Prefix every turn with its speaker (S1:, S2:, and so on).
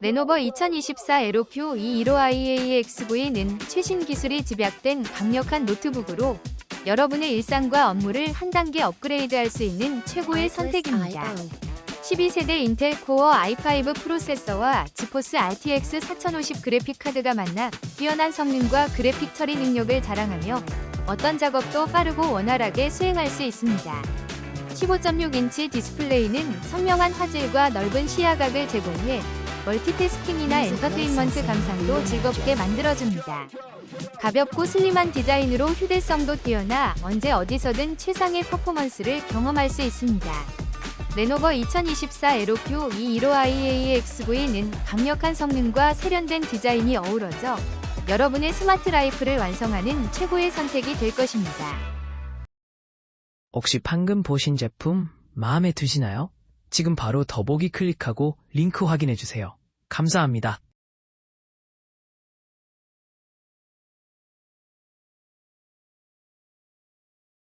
S1: 레노버 2024 에로큐 E15IAX9는 최신 기술이 집약된 강력한 노트북으로 여러분의 일상과 업무를 한 단계 업그레이드할 수 있는 최고의 선택입니다. 12세대 인텔 코어 i5 프로세서와 지포스 RTX 4050 그래픽 카드가 만나 뛰어난 성능과 그래픽 처리 능력을 자랑하며 어떤 작업도 빠르고 원활하게 수행할 수 있습니다. 15.6인치 디스플레이는 선명한 화질과 넓은 시야각을 제공해 멀티태스킹이나 엔터테인먼트 감상도 즐겁게 만들어줍니다. 가볍고 슬림한 디자인으로 휴대성도 뛰어나 언제 어디서든 최상의 퍼포먼스를 경험할 수 있습니다. 레노버 2024 에로큐 E15IAX9는 강력한 성능과 세련된 디자인이 어우러져 여러분의 스마트 라이프를 완성하는 최고의 선택이 될 것입니다.
S2: 혹시 방금 보신 제품 마음에 드시나요? 지금 바로 더보기 클릭하고 링크 확인해 주세요. 감사합니다.